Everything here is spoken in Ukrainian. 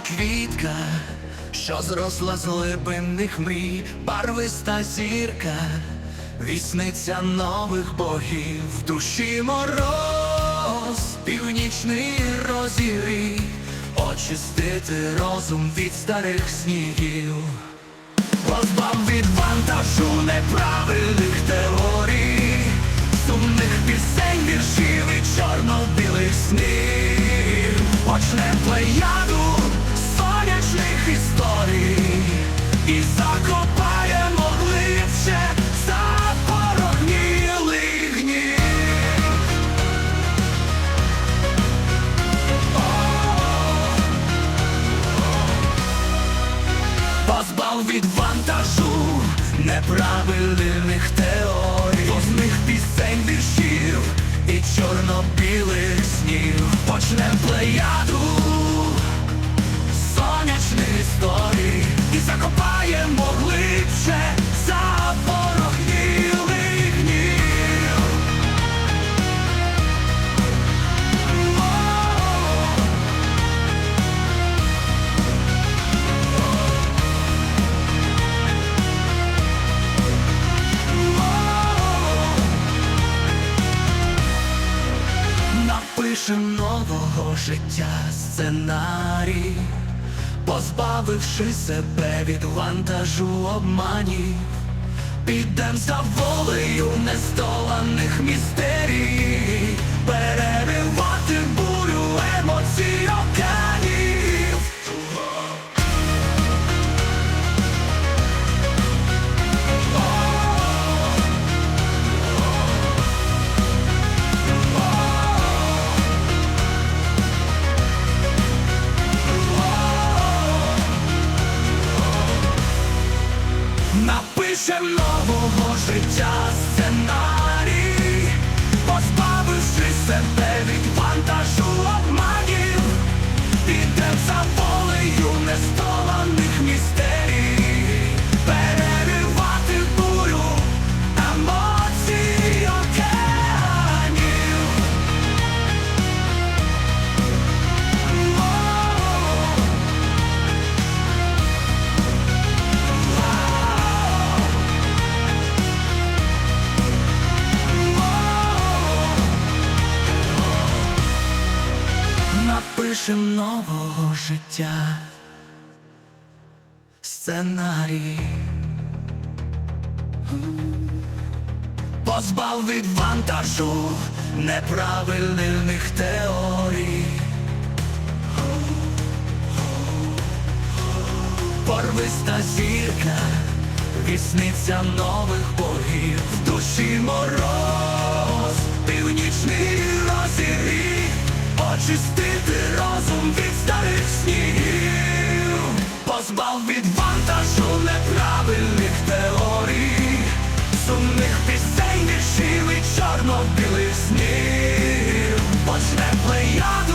квітка, що зросла з глибинних мрій, барвиста зірка, вісниця нових богів, в душі мороз, північний розігрій, очистити розум від старих снігів. Позбав від вантажу неправильних теорій, сумних пісень, віршів і чорно-білих снів, почнем плеяду закопаємо глибше за порогнілий гнів. Позбав від вантажу неправильних теорій, Позних пісень віршів і чорно-білих снів Почнем плеяду Напишем нового життя сценарій, позбавивши себе від вантажу обманів, підем за волею нездоланих містерій, переривати Напишем нового життя сценарій, Напишем нового життя сценарій. Позбав від вантажу неправильних теорій. Порвиста зірка, вісниця нових богів, в душі мороз, північний сумних пісень, віршів чорно-білих снів, почне плеяду